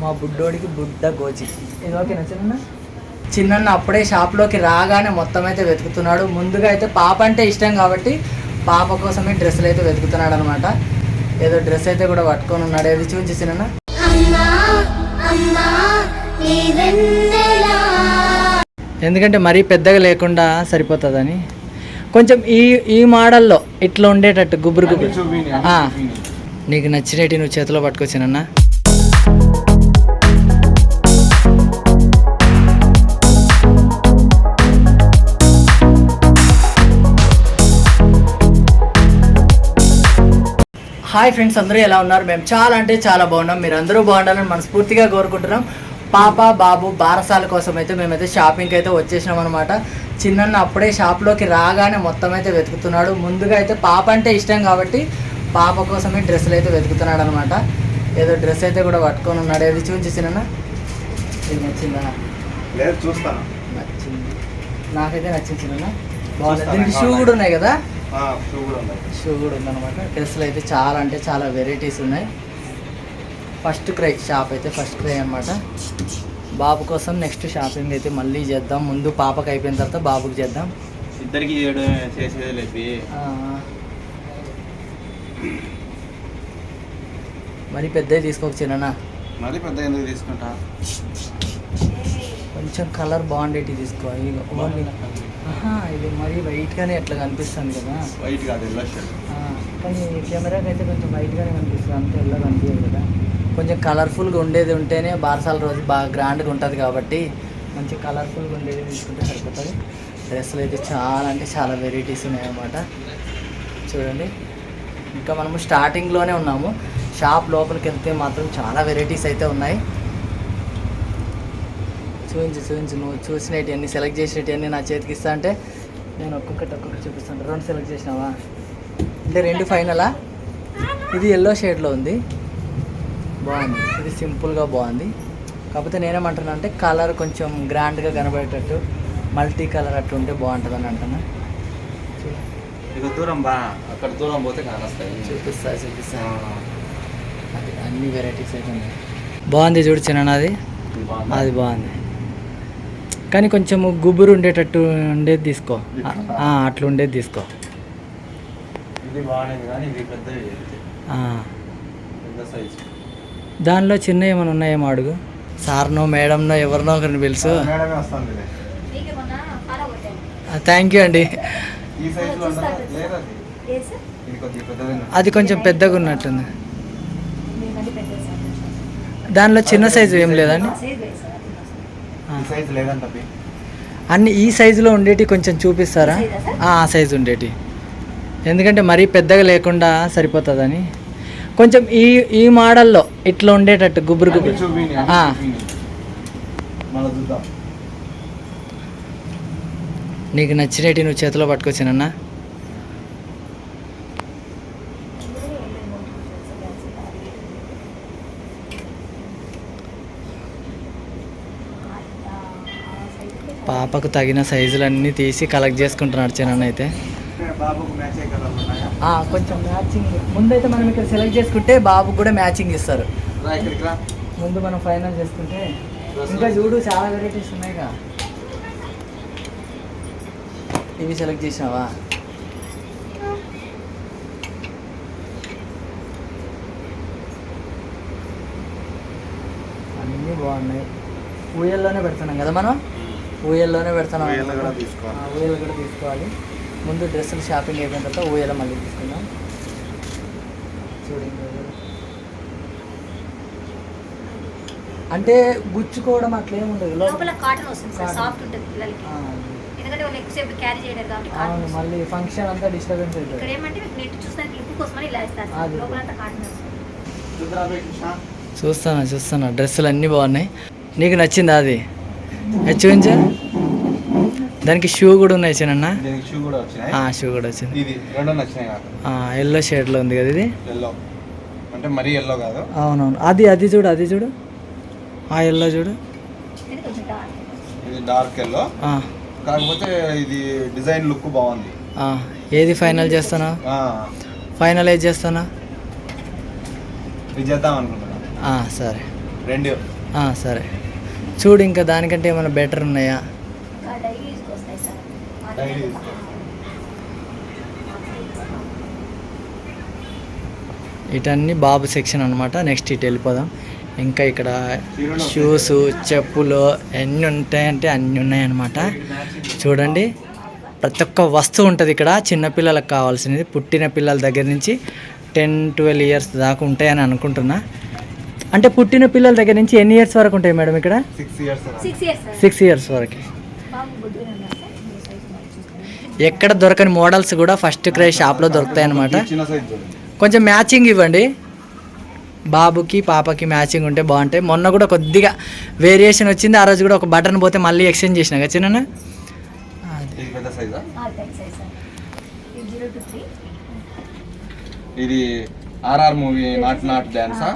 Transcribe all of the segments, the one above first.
మా బుడ్డోడికి బుడ్డ గోచి ఇది ఓకేనా చిన్న చిన్న అప్పుడే షాప్లోకి రాగానే మొత్తం అయితే వెతుకుతున్నాడు. ముందుగా అయితే పాప అంటే ఇష్టం కాబట్టి పాప కోసమే డ్రెస్సులు అయితే వెతుకుతున్నాడు అనమాట ఏదో డ్రెస్ అయితే కూడా పట్టుకొని ఉన్నాడు. ఏది చూసి చిన్న ఎందుకంటే మరీ పెద్దగా లేకుండా సరిపోతుందని. కొంచెం ఈ ఈ మోడల్లో ఇట్లా ఉండేటట్టు గుబురు గుబురు. ఆ, నీకు నచ్చినట్టు నువ్వు చేతిలో పట్టుకొచ్చినన్నా హాయ్ ఫ్రెండ్స్ అందరూ ఎలా ఉన్నారు? మేము చాలా అంటే చాలా బాగున్నాం. మీరు అందరూ బాగుండాలని మనస్ఫూర్తిగా కోరుకుంటున్నాం. పాప బాబు బారసాల కోసం అయితే మేమైతే షాపింగ్కి అయితే వచ్చేసినాం అనమాట చిన్న అప్పుడే షాప్లోకి రాగానే మొత్తం అయితే వెతుకుతున్నాడు. ముందుగా అయితే పాప అంటే ఇష్టం కాబట్టి పాప కోసమే డ్రెస్సులు అయితే వెతుకుతున్నాడు అనమాట ఏదో డ్రెస్ అయితే కూడా పట్టుకొని ఉన్నాడు. ఏది చూసి చిన్న ఇది నచ్చిందా? లేదు చూస్తాను. నచ్చింది. నాకైతే నచ్చింది చిన్న బాగుంది. దీనికి షూ. కూడా ఉన్నాయి కదా? షూ కూడా ఉందన్నమాట. డ్రెస్సులు అయితే చాలా అంటే చాలా వెరైటీస్ ఉన్నాయి. ఫస్ట్ క్రై షాప్ అయితే ఫస్ట్ క్రై అనమాట బాబు కోసం నెక్స్ట్ షాపింగ్ అయితే మళ్ళీ చేద్దాం. ముందు పాపకి అయిపోయిన తర్వాత బాబుకి చేద్దాం. ఇద్దరికి చేసేది మరి పెద్దవి తీసుకోక చిన్న పెద్ద ఎందుకు తీసుకుంటా? కొంచెం కలర్ బాగుండేటి తీసుకో. ఓన్లీ ఇది మరీ వైట్గానే ఎట్లా కనిపిస్తుంది కదా. వైట్ కాదు ఎల్లో షర్ట్ ఆ, కానీ కెమెరాకి అయితే కొంచెం వైట్గానే కనిపిస్తుంది అంత ఎల్లో కనిపించదు కదా. కొంచెం కలర్ఫుల్గా ఉండేది ఉంటేనే బారసాల రోజు బాగా గ్రాండ్గా ఉంటుంది కాబట్టి మంచి కలర్ఫుల్గా ఉండేది తీసుకుంటే సరిపోతుంది. డ్రెస్సులు అయితే చాలా అంటే చాలా వెరైటీస్ ఉన్నాయన్నమాట చూడండి. ఇంకా మనము స్టార్టింగ్లోనే ఉన్నాము. షాప్ లోపలికి వెళ్తే మాత్రం చాలా వెరైటీస్ అయితే ఉన్నాయి. చూపించు చూపించు నువ్వు చూసినవి అన్ని సెలెక్ట్ చేసినవి అన్ని నా చేతికి ఇస్తా అంటే నేను ఒక్కొక్కటి ఒక్కొక్కటి చూపిస్తాను. రెండు సెలెక్ట్ చేసినావా? అంటే రెండు ఫైనలా ఇది ఎల్లో షేడ్లో ఉంది. బాగుంది. ఇది సింపుల్గా బాగుంది. కాకపోతే నేనేమంటున్నా అంటే కలర్ కొంచెం గ్రాండ్గా కనబడేటట్టు మల్టీ కలర్ అట్టు ఉంటే బాగుంటుంది అని అంటున్నా దూరం బా. అక్కడ దూరం పోతే కానొస్తాయి చూపిస్తా చూపిస్తా. అది అన్ని వెరైటీస్ అయితే ఉన్నాయి. బాగుంది చూడు చిన్న అది అది బాగుంది. కానీ కొంచెం గుబురు ఉండేటట్టు ఉండేది తీసుకో. ఆ, అట్లా ఉండేది తీసుకో. ఇది బాగుంది కానీ ఇది పెద్దది ఆ, పెద్ద సైజ్. దానిలో చిన్న ఏమైనా ఉన్నాయేమో అడుగు. సార్నో మేడంనో ఎవరినో ఒకరిని పిలుసు. థ్యాంక్ యూ అండి. అది. ఏ సార్ ఇది కొద్దిగా పెద్దది ఉంది. అది కొంచెం పెద్దగా ఉన్నట్టుంది. దానిలో చిన్న సైజు ఏం లేదండి? సైజ్ లేదంట. అన్ని ఈ సైజులో ఉండేటి కొంచెం చూపిస్తారా? ఆ సైజు ఉండేటి ఎందుకంటే మరీ పెద్దగా లేకుండా సరిపోతుందని కొంచెం ఈ ఈ మోడల్లో ఇట్లా ఉండేటట్టు గుబురు గుబురు చూపిని, అవి ఆ. చూపిని. మళ్ళా చూద్దాం నీకు నచ్చినట్టు నువ్వు చేతిలో పట్టుకొచ్చినన్నా పాపకు తగిన సైజులన్నీ తీసి కలెక్ట్ చేసుకుంటున్నాడు చిన్న అయితే. కొంచెం మ్యాచింగ్ ముందైతే మనం ఇక్కడ సెలెక్ట్ చేసుకుంటే బాబుకు కూడా మ్యాచింగ్ ఇస్తారు. ముందు మనం ఫైనల్ చేసుకుంటే ఇంకా చూడు చాలా వెరైటీస్ ఉన్నాయిగా. ఇవి సెలెక్ట్ చేసినావా? అన్నీ బాగున్నాయి. ఊయల్లోనే పెడుతున్నాం కదా మనం? ఊయల్లోనే. ఆ, ఊయలు కూడా తీసుకోవాలి. ముందు డ్రెస్సులు షాపింగ్ అయిపోయిన తర్వాత ఊయల మళ్ళీ తీసుకుందాం. చూడండి. అంటే గుచ్చుకోవడం అట్లా ఏమి ఉండదు. లోపల కాటన్ వస్తుంది సార్ Cotton. సాఫ్ట్ ఉంటుంది పిల్లలకి. ఆ, ఎందుకంటే వాళ్ళు ఎక్కువసేపు క్యారీ చేయలేరు కాబట్టి కాటన్ అవును వస్తుంది. మళ్ళీ ఫంక్షన్ అంతా డిస్టర్బెన్స్ ఇక్కడ అవుతుంది ఏమంటే మీకు నెట్ చూసానికి లుక్ కోసమని ఇలా ఇస్తారు సార్. అది. లోపలంతా కాటన్ వస్తుంది. చూద్దురా బే కృష్ణ. చూస్తాను చూస్తాను. డ్రెస్సులు అన్నీ బాగున్నాయి. నీకు నచ్చిందా అది? చూపించా. దానికి షూ కూడా ఉన్నాయి చిన్న షూ కూడా వచ్చినాయి. షూ కూడా వచ్చింది. ఇది రెండు నచ్చినాయి నాకు ఎల్లో షేడ్లో ఉంది కదా ఇది? ఎల్లో అంటే మరీ ఎల్లో కాదు. అవునవును. అది అది చూడు అది చూడు. ఆ ఎల్లో చూడు. ఇది డార్క్ ఎల్లో కాకపోతే ఇది డిజైన్ లుక్ బాగుంది. ఏది ఫైనల్ చేస్తానా? ఫైనల్ ఏది చేస్తానా? ఇది చేద్దాం అనుకుంటున్నాను ఆ, సరే. రెండు. సరే. చూడు ఇంకా దానికంటే ఏమైనా బెటర్ ఉన్నాయా. ఇటన్నీ బాబు సెక్షన్ అనమాట నెక్స్ట్ ఇటు వెళ్ళిపోదాం. ఇంకా ఇక్కడ షూస్ చెప్పులు ఎన్ని ఉంటాయంటే అన్నీ ఉన్నాయన్నమాట. చూడండి. ప్రతి ఒక్క వస్తువు ఉంటుంది ఇక్కడ. చిన్నపిల్లలకు కావాల్సినది. పుట్టిన పిల్లల దగ్గర నుంచి టెన్ ట్వెల్వ్ ఇయర్స్ దాకా ఉంటాయని అనుకుంటున్నా. అంటే పుట్టిన పిల్లల దగ్గర నుంచి ఎన్ని ఇయర్స్ వరకు ఉంటాయి మేడం ఇక్కడ? Six years six years sir six years వరకు. ఎక్కడ దొరకని మోడల్స్ కూడా ఫస్ట్ క్రై షాప్లో దొరుకుతాయి అనమాట కొంచెం మ్యాచింగ్ ఇవ్వండి. బాబుకి పాపకి మ్యాచింగ్ ఉంటే బాగుంటాయి. మొన్న కూడా కొద్దిగా వేరియేషన్ వచ్చింది. ఆ రోజు కూడా ఒక బటన్ పోతే మళ్ళీ ఎక్స్చేంజ్ చేసిన కదా చిన్న ఇది ఆర్ఆర్ మూవీ నాట్ నాట్ డాన్సా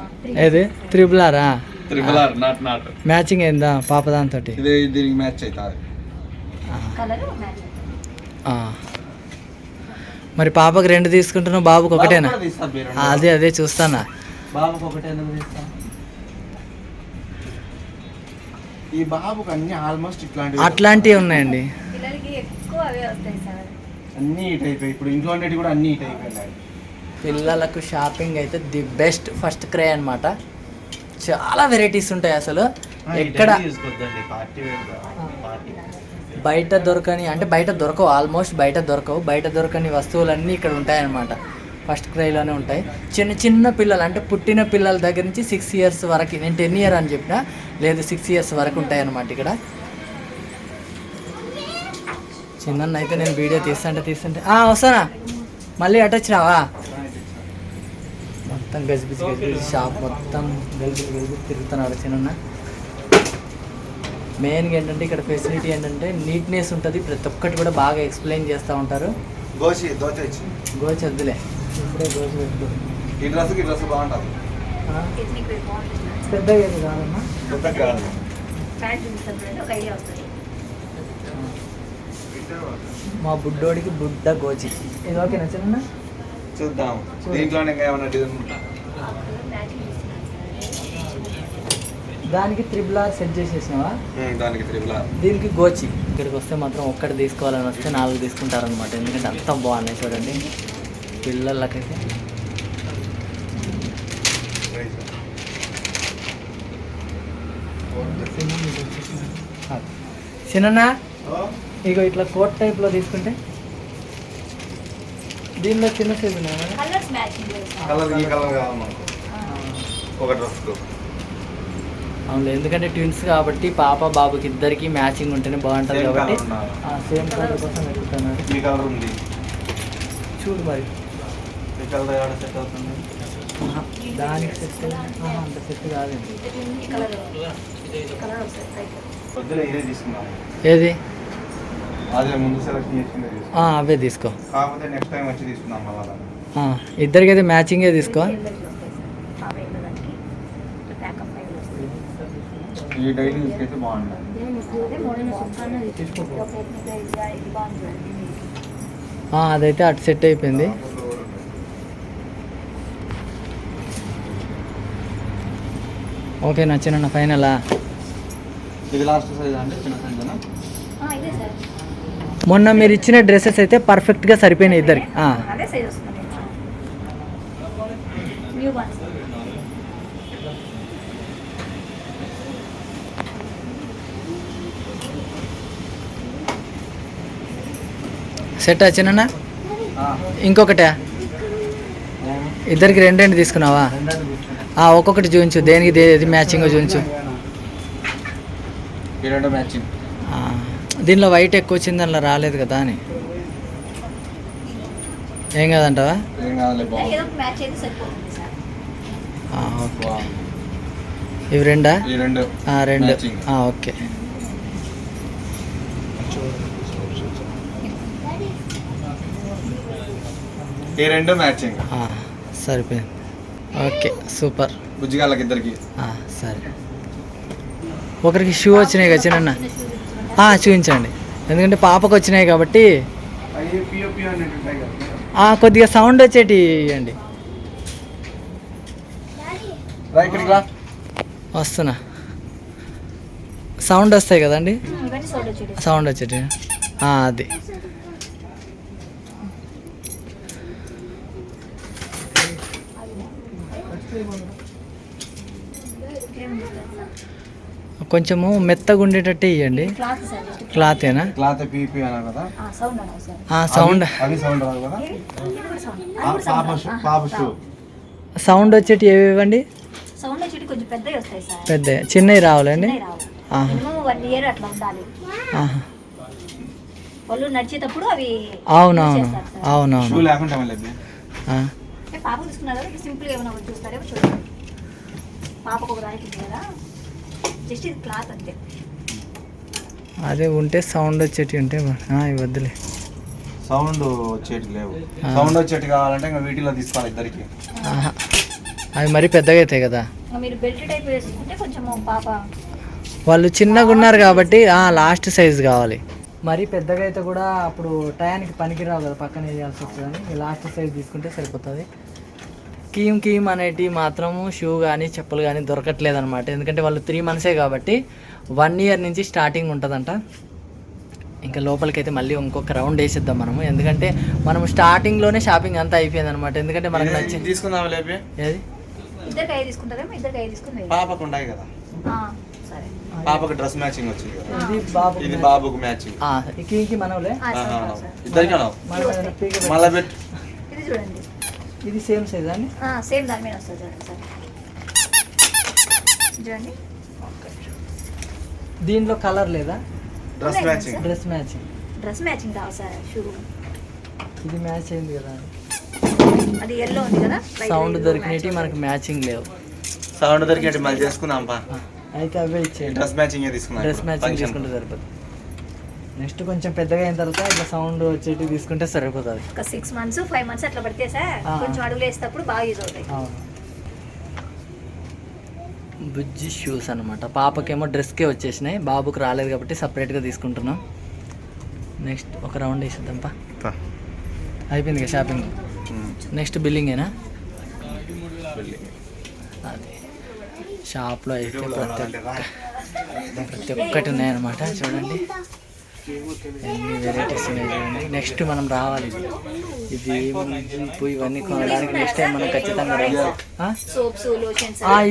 ఏది? త్రిబులారా triple R Naatu Naatu. Matching ఏందా? పాప దాంతో ఇది దీనికి మ్యాచ్ అవుతుంది కలర్ మ్యాచ్ మరి పాపకి రెండు తీసుకుంటున్నావు బాబుకి ఒకటేనా? అదే అదే చూస్తానా? బాబుకి ఒకటే ఎందుకు తీస్తా? ఈ బాబుకి అన్ని ఆల్మోస్ట్ ఇట్లాంటివి అట్లాంటివి ఉన్నాయండి. పిల్లలకి ఎక్కువ అవే వస్తాయి సార్. అన్ని ఈ టైప్ ఇప్పుడు ఇంట్లో ఉండేవి కూడా అన్ని ఈ టైప్ ఉన్నాయి పిల్లలకు షాపింగ్ అయితే ది బెస్ట్ ఫస్ట్ క్రై అన్నమాట. చాలా వెరైటీస్ ఉంటాయి అసలు. ఎక్కడ బయట దొరకని అంటే బయట దొరకవు ఆల్మోస్ట్ బయట దొరకవు. బయట దొరకని వస్తువులన్నీ ఇక్కడ ఉంటాయన్నమాట. ఫస్ట్ క్రైలోనే ఉంటాయి. చిన్న చిన్న పిల్లలు అంటే పుట్టిన పిల్లల దగ్గర నుంచి సిక్స్ ఇయర్స్ వరకు నేను టెన్ ఇయర్ అని చెప్పిన లేదు సిక్స్ ఇయర్స్ వరకు ఉంటాయి అన్నమాట ఇక్కడ. చిన్న అయితే నేను వీడియో తీస్తుంటే తీస్తుంటే వస్తానా? మళ్ళీ అటు వచ్చినావా మొత్తం గజిబిజి గజిబిజి షాప్ మొత్తం గజిబిజి గజిబిజి తిరుగుతున్నాడు చిన్న మెయిన్గా ఏంటంటే ఇక్కడ ఫెసిలిటీ ఏంటంటే నీట్నెస్ ఉంటుంది. ప్రతి ఒక్కటి కూడా బాగా ఎక్స్ప్లెయిన్ చేస్తూ ఉంటారు. ఇచ్చి. గోచి వద్దులే. ఇప్పుడే గోచి ఈ డ్రెస్ ఈ డ్రెస్ బాగుంటుంది. పెద్దగా ఏది కాదమ్మా? కాదు. వస్తుంది. మా బుడ్డోడికి బుడ్డ గోచి. ఇది ఓకేనా చిన్న చూద్దాం. దీంట్లోనే ఇంకా ఏమైనా డిజైన్? మ్యాచింగ్ దానికి త్రిబుల్ ఆర్ సెట్ చేసేసినావా? దానికి త్రిబుల్ ఆర్. దీనికి గోచి. ఇక్కడికి వస్తే మాత్రం ఒక్కటి తీసుకోవాలని వస్తే నాలుగు తీసుకుంటారనమాట ఎందుకంటే అంత బాగున్నాయి చూడండి. పిల్లలకైతే. చిన్న ఇగో ఇట్లా కోట్ టైప్లో తీసుకుంటే దీనిలో చిన్న సైజు? కలర్స్ మ్యాచింగ్ కలర్ ఈ కలర్ కావాలి మనకు ఒక డ్రెస్ అవును ఎందుకంటే ట్విన్స్ కాబట్టి పాప బాబుకి ఇద్దరికి మ్యాచింగ్ ఉంటేనే బాగుంటుంది కాబట్టి. సేమ్ కలర్ కోసం వెతుకుతున్నాడు ఈ కలర్ ఉంది. చూడు మరి. ఈ కలర్ ఏమైనా సెట్ అవుతుంది? దానికి సెట్ అంత సెట్ కాదండి. ఈ అవే తీసుకో. కాకపోతే నెక్స్ట్ టైం వచ్చి తీసుకున్నాం మళ్ళీ ఆ, ఇద్దరికైతే మ్యాచింగే తీసుకో. ఈ డైలీ యూస్కి అయితే బాగుంటుంది అదైతే అటు సెట్ అయిపోయింది. ఓకే నచ్చిన ఫైనలా ఇది లాస్ట్ సైజ్ అంటే చిన్న సైజ్ ఇదే సార్. మొన్న మీరు ఇచ్చిన డ్రెస్సెస్ అయితే పర్ఫెక్ట్గా సరిపోయినాయి ఇద్దరికి. ఆ, అదే సైజ్ వస్తుంది. న్యూ వన్ సెట్ చిన్న ఇంకొకటే? ఇద్దరికి రెండు రెండు తీసుకున్నావా? ఆ, ఒక్కొక్కటి చూపించు. దేనికి దేది మ్యాచింగ్ చూపించు. మ్యాచింగ్. దీనిలో వైట్ ఎక్కువ వచ్చింది అందులో రాలేదు కదా అని. ఏం కాదంటావా. ఇవి రెండా? ఈ రెండు. ఆ, రెండు. Matching. ఆ, ఓకే. ఈ రెండు మ్యాచింగ్ ఆ, సరిపోయింది. Okay super. బుజ్జిగాళ్ళకి ఇద్దరికి. ఆ, సరే. ఒకరికి షూ వచ్చినాయి కదా చిన్న చూపించండి. ఎందుకంటే పాపకు వచ్చినాయి కాబట్టి కొద్దిగా సౌండ్ వచ్చేటి రా వస్తున్నా. సౌండ్ వస్తాయి కదండి? సోడా వచ్చేటి. అది. కొంచెము మెత్తగా ఉండేటట్టే ఇవ్వండి క్లాత్ సార్? జస్ట్ క్లాతేనా క్లాత్ పీపీ అన్నారు కదా. సౌండ్ అన్నా సార్. ఆ, సౌండ్. అవి- కదా. వచ్చేటి ఏవి ఇవ్వండి? సౌండ్ వచ్చేటి కొంచెం పెద్దవి వస్తాయి సార్. పెద్ద చిన్నవి రావాలండి చిన్నవి రావు. ఆహా. మినిమం వన్ ఇయర్ అట్లా ఉండాలి. ఆహా. వాళ్ళు నడిచేటప్పుడు అవి అవునవును. అవునవును. పాప తీసుకున్నారు సింపుల్గా ఏమైనా చూస్తారేమో చూడండి. పాపకు ఒక దానికి కదా. జస్ట్ ఇది క్లాత్ అంతే. అదే ఉంటే సౌండ్ వచ్చేటి ఉంటే వద్దులే. సౌండ్ వచ్చేటి లేవు. సౌండ్ వచ్చేటి కావాలంటే ఇంకా వీటిలో తీసుకోవాలి ఇద్దరికి. అవి మరీ పెద్దగా అవుతాయి కదా. మీరు బెల్ట్ టైప్ వేసుకుంటే కొంచెం పాప వాళ్ళు చిన్నగా ఉన్నారు కాబట్టి లాస్ట్ సైజ్ కావాలి. మరీ పెద్దగా అయితే కూడా అప్పుడు టయానికి పనికిరావు కదా పక్కన వేయాల్సి వస్తుందని లాస్ట్ సైజ్ తీసుకుంటే సరిపోతుంది. కీమ్ కీమ్ అనేటి మాత్రము షూ కానీ చెప్పులు కానీ దొరకట్లేదు అనమాట ఎందుకంటే వాళ్ళు త్రీ మంత్సే కాబట్టి వన్ ఇయర్ నుంచి స్టార్టింగ్ ఉంటుందంట. ఇంకా లోపలికి అయితే మళ్ళీ ఇంకొక రౌండ్ వేసేద్దాం మనము. ఎందుకంటే మనం స్టార్టింగ్లోనే షాపింగ్ అంతా అయిపోయింది అనమాట ఎందుకంటే మనకు నచ్చింది. తీసుకుందాం లేపి? ఏది? ఇద్దరికి. పాపకు ఉన్నాయి కదా. పాపకు డ్రెస్ మ్యాచింగ్ వచ్చింది ఇది బాబుకు మ్యాచింగ్. మళ్ళీ ఏదైనా పీక పెట్టు. మళ్ళా పెట్టు. ఇది చూడండి. ఇది సేమ్ సైజ్ అండి? సేమ్ దాని మీద వస్తుంది చూడండి సార్. చూడండి. దీంట్లో కలర్ లేదా? Dress matching. Dress matching. Dress matching రావు సార్ షూ. ఇది మ్యాచ్ అయింది కదా అది ఎల్లో ఉంది కదా? సౌండ్ match మనకు మ్యాచింగ్ లేవు. సౌండ్ దొరికేటి మళ్ళీ చేసుకుందాం అయితే అవే ఇచ్చేయండి. డ్రెస్ మ్యాచింగ్ తీసుకుందాం డ్రెస్ మ్యాచింగ్. తీసుకుంటే సరిపోతుంది. నెక్స్ట్ కొంచెం పెద్దగా అయిన తర్వాత ఇట్లా సౌండ్ వచ్చేటి తీసుకుంటే సరిపోతుంది. ఒక సిక్స్ మంత్స్ ఫైవ్ మంత్స్ అట్లా పడితే సార్. కొంచెం అడుగులు వేసేటప్పుడు బాగా యూజ్ అవుతాయి. బుజ్జి షూస్ అనమాట పాపకేమో డ్రెస్కే వచ్చేసినాయి. బాబుకి రాలేదు కాబట్టి సపరేట్గా తీసుకుంటున్నాం. నెక్స్ట్ ఒక రౌండ్ వేసేద్దాం పా. పా. అయిపోయింది కదా షాపింగ్. నెక్స్ట్ బిల్లింగేనా. అది. షాప్లో అయితే ప్రతి అంటే రా. ప్రతి ఒక్కటి ఉన్నాయన్నమాట చూడండి. వెరైటీస్ ఉన్నాయి నెక్స్ట్ మనం రావాలి. ఇది ఇప్పుడు ఇవన్నీ కొనడానికి నెక్స్ట్ టైం మనం ఖచ్చితంగా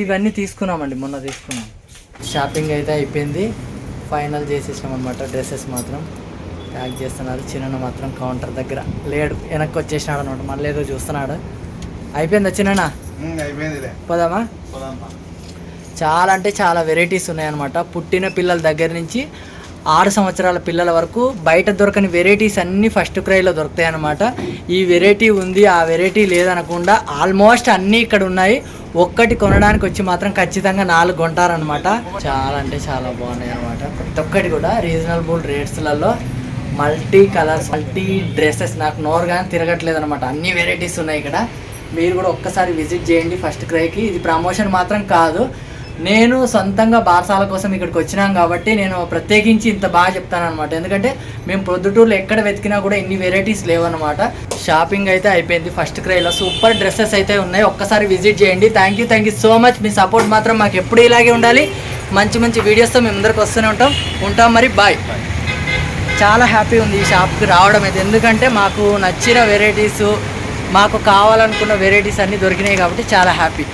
ఇవన్నీ తీసుకున్నామండి మొన్న తీసుకున్నాం. షాపింగ్ అయితే అయిపోయింది. ఫైనల్ చేసేసాం అనమాట డ్రెస్సెస్ మాత్రం. ప్యాక్ చేస్తున్నారు. చిన్న మాత్రం కౌంటర్ దగ్గర లేడు వెనక్కి వచ్చేసినాడు అనమాట మళ్ళీ ఏదో చూస్తున్నాడు. అయిపోయింది చిన్న పోదామా. చాలా అంటే చాలా వెరైటీస్ ఉన్నాయన్నమాట. పుట్టిన పిల్లల దగ్గర నుంచి ఆరు సంవత్సరాల పిల్లల వరకు బయట దొరకని వెరైటీస్ అన్నీ ఫస్ట్ క్రైలో దొరుకుతాయి అన్నమాట ఈ వెరైటీ ఉంది ఆ వెరైటీ లేదనకుండా ఆల్మోస్ట్ అన్నీ ఇక్కడ ఉన్నాయి. ఒక్కటి కొనడానికి వచ్చి మాత్రం ఖచ్చితంగా నాలుగు కొంటారనమాట చాలా అంటే చాలా బాగున్నాయి అనమాట ప్రతి ఒక్కటి కూడా రీజనబుల్ రేట్స్లలో మల్టీ కలర్స్ మల్టీ డ్రెస్సెస్ నాకు నోరు కానీ తిరగట్లేదు అనమాట అన్ని వెరైటీస్ ఉన్నాయి ఇక్కడ. మీరు కూడా ఒక్కసారి విజిట్ చేయండి ఫస్ట్ క్రైకి. ఇది ప్రమోషన్ మాత్రం కాదు. నేను సొంతంగా బార్సాల కోసం ఇక్కడికి వచ్చినాం కాబట్టి నేను ప్రత్యేకించి ఇంత బాగా చెప్తాను అనమాట ఎందుకంటే మేము ప్రొద్దుటూరులో ఎక్కడ వెతికినా కూడా ఇన్ని వెరైటీస్ లేవన్నమాట. షాపింగ్ అయితే అయిపోయింది. ఫస్ట్ క్రైలో సూపర్ డ్రెస్సెస్ అయితే ఉన్నాయి. ఒక్కసారి విజిట్ చేయండి. Thank you thank you so much me support మాత్రం మాకు ఎప్పుడు ఇలాగే ఉండాలి. మంచి మంచి వీడియోస్తో మేము అందరికి వస్తూనే ఉంటాం. ఉంటాం మరి. బాయ్ చాలా హ్యాపీ ఉంది ఈ షాప్కి రావడం అయితే. ఎందుకంటే మాకు నచ్చిన వెరైటీస్ మాకు కావాలనుకున్న వెరైటీస్ అన్నీ దొరికినాయి కాబట్టి చాలా హ్యాపీ